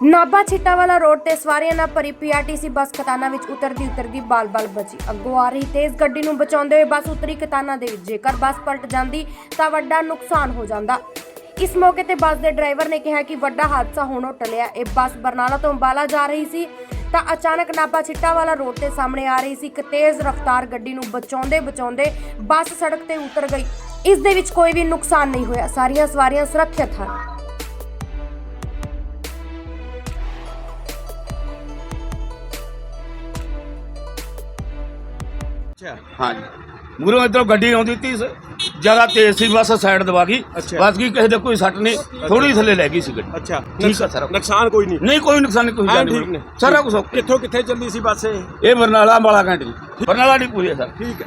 Nabha ਛਿੱਟਾਵਾਲਾ road ਤੇ ਸਵਾਰੀਆਂ ਨਾਲ ਭਰੀ ਪੀਆਰਟੀਸੀ ਬੱਸ ਕਤਾਨਾ ਵਿੱਚ ਉਤਰਦੀ ਉਤਰਦੀ ਬਾਲ-ਬਾਲ ਬਚੀ ਅੱਗੋਂ ਆ ਰਹੀ ਤੇਜ਼ ਗੱਡੀ ਨੂੰ ਬਚਾਉਂਦੇ ਹੋਏ ਬੱਸ ਉਤਰੀ ਕਤਾਨਾ ਦੇ ਵਿੱਚ। ਜੇਕਰ ਬੱਸ ਪਲਟ ਜਾਂਦੀ ਤਾਂ ਵੱਡਾ ਨੁਕਸਾਨ ਹੋ ਜਾਂਦਾ। ਇਸ ਮੌਕੇ ਤੇ ਬੱਸ ਦੇ ਡਰਾਈਵਰ ਨੇ ਕਿਹਾ ਕਿ ਵੱਡਾ ਹਾਦਸਾ ਹੋਣੋਂ ਟਲਿਆ। ਇਹ ਬੱਸ ਬਰਨਾਲਾ ਤੋਂ ਅੰਬਾਲਾ ਜਾ ਰਹੀ ਸੀ ਤਾਂ ਅਚਾਨਕ ਨਾਭਾ ਛਿੱਟਾਵਾਲਾ ਰੋਡ ਤੇ ਸਾਹਮਣੇ ਆ ਰਹੀ ਸੀ। ਇੱਕ ਤੇਜ਼ ਰਫ਼ਤਾਰ ਗੱਡੀ ਨੂੰ ਬਚਾਉਂਦੇ ਬਚਾਉਂਦੇ ਬੱਸ ਸੜਕ ਤੇ ਉਤਰ ਗਈ। ਇਸ ਦੇ ਵਿੱਚ ਕੋਈ ਵੀ ਨੁਕਸਾਨ ਨਹੀਂ ਹੋਇਆ। ਸਾਰੀਆਂ ਸਵਾਰੀਆਂ ਸੁਰੱਖਿਅਤ ਹਨ। ਅੱਛਾ। ਹਾਂਜੀ। ਮੂਰੋਂ ਇਧਰੋਂ ਗੱਡੀ ਆਉਂਦੀ ਤੀ ਜ਼ਿਆਦਾ ਤੇਜ਼ ਸੀ ਬਸ ਸਾਈਡ ਦਬਾ ਗਈ। ਬਸ ਕੀ ਕਿਸੇ ਦੇ ਕੋਈ ਸੱਟ ਨਹੀਂ ਥੋੜੀ ਥੱਲੇ ਲੈ ਗਈ ਸੀ ਗੱਡੀ। ਅੱਛਾ। ਠੀਕ ਆ ਸਰ ਨੁਕਸਾਨ ਕੋਈ ਨਹੀਂ। ਨਹੀਂ ਕੋਈ ਨੁਕਸਾਨ ਨਹੀਂ ਕੋਈ ਜਾਨੀ ਸਾਰਾ ਕੁਝ ਕਿੱਥੋਂ ਕਿੱਥੇ ਚੱਲੀ ਸੀ ਬੱਸ ਇਹ? ਬਰਨਾਲਾ ਵਾਲਾ ਘੰਟੇ ਬਰਨਾਲਾ ਨਹੀਂ ਪੂਰੀ ਸਰ। ਠੀਕ ਹੈ।